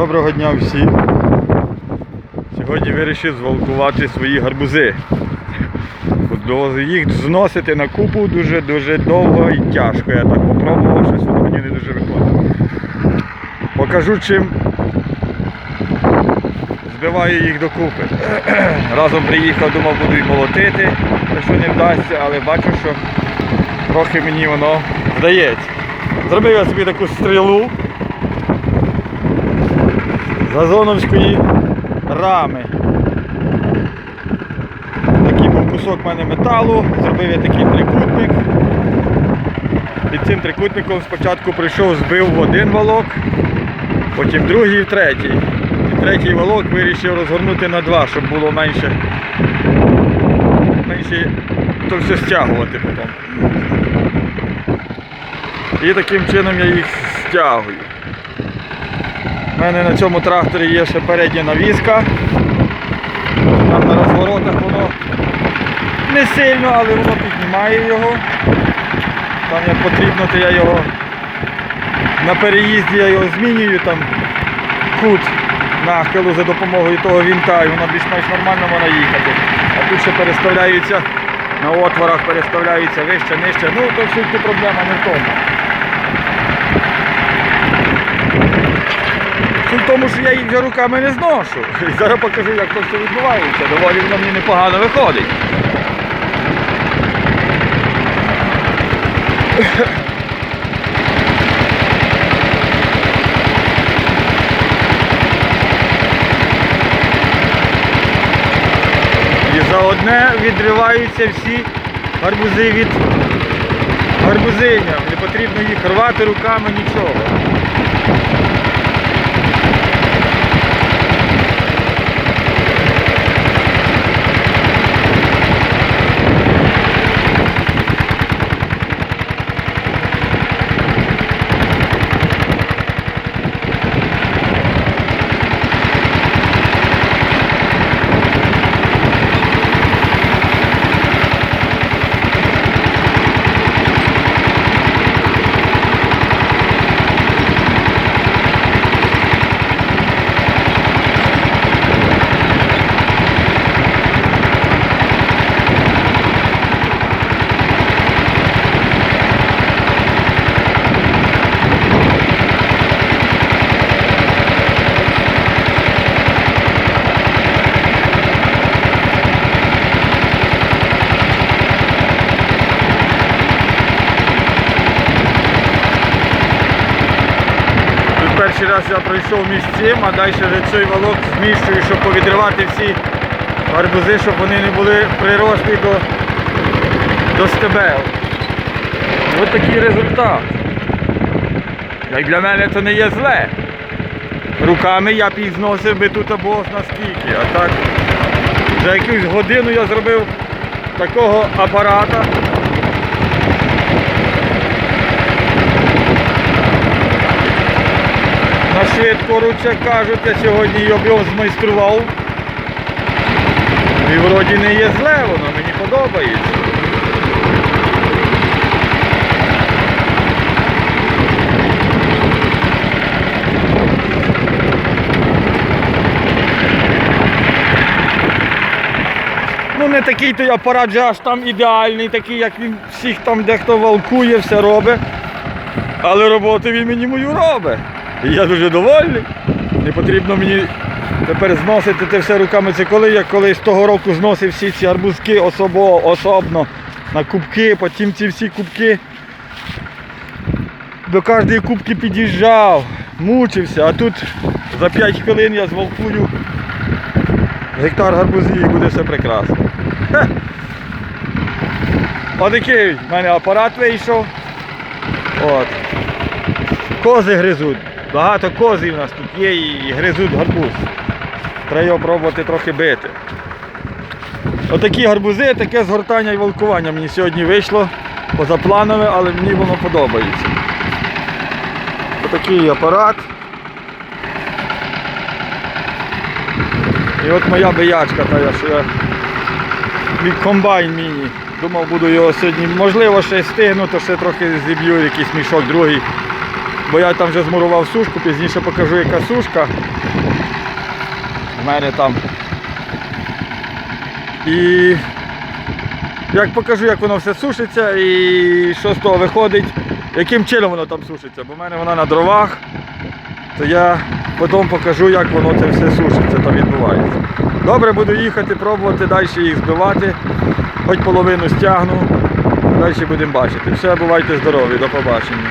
Доброго дня всім. Сьогодні вирішив звалкувати свої гарбузи. Їх зносити на купу дуже-дуже довго і тяжко. Я так попробував, щось воно мені не дуже виходить. Покажу чим збиваю їх докупи. Разом приїхав, думав, буду і молотити, якщо не вдасться, але бачу, що трохи мені воно вдається. Зробив я собі таку стрілу з газоновської рами. Такий був кусок в мене металу, зробив я такий трикутник. Під цим трикутником спочатку прийшов, збив в один валок, потім другий, третій. І третій валок вирішив розгорнути на два, щоб було менше, менше то все стягувати потім. І таким чином я їх стягую. У мене на цьому тракторі є ще передня навіска. Там на розворотах воно не сильно, але воно піднімає його. Там як потрібно, то я його на переїзді я його змінюю, там кут нахилу за допомогою того вінта, і воно більш-менш нормально можна їхати. А тут ще переставляються, на отворах переставляються вище, нижче. Ну, то суть проблема не в тому. Суть в тому, що я їх вже руками не зношу. І зараз покажу, як це все відбувається. Доволі воно мені непогано виходить. І за одне відриваються всі гарбузи від гарбузиня. Не потрібно їх рвати руками нічого. Тут перший раз я пройшов між цим, а далі вже цей волок зміщую, щоб повідривати всі гарбузи, щоб вони не були прирослі до, до стебел. Ось такий результат. Як для мене це не є зле. Руками я б їх зносив би тут або наскільки. А так за якусь годину я зробив такого апарата. Швидко руче кажуть, я сьогодні його змайстрував. І вроді не є зле воно, мені подобається. Ну не такий той апарат же аж там ідеальний, такий, як він всіх там дехто валкує, все робить. Але роботу він мені мою робить. І я дуже довольний. Не потрібно мені тепер зносити це все руками. Це коли я колись того року зносив всі ці арбузки особо, особно на кубки, потім ці всі кубки. До кожної кубки під'їжджав, мучився, а тут за 5 хвилин я звалкую гектар гарбузів і буде все прекрасно. Хе. Отакий в мене апарат вийшов. От. Кози гризуть. Багато козів у нас тут є і гризуть гарбуз. Треба його пробувати трохи бити. Отакі гарбузи, таке згортання і волкування мені сьогодні вийшло позапланове, але мені воно подобається. Отакий апарат. І от моя биячка, та я, що я мій комбайн міні. Думав, буду його сьогодні, можливо, ще встигну, то ще трохи зіб'ю якийсь мішок другий бо я там вже змурував сушку, пізніше покажу, яка сушка. У мене там. І як покажу, як воно все сушиться і що з того виходить, яким чином воно там сушиться, бо в мене воно на дровах, то я потім покажу, як воно це все сушиться, там відбувається. Добре, буду їхати, пробувати далі їх збивати, хоч половину стягну, далі будемо бачити. Все, бувайте здорові, до побачення.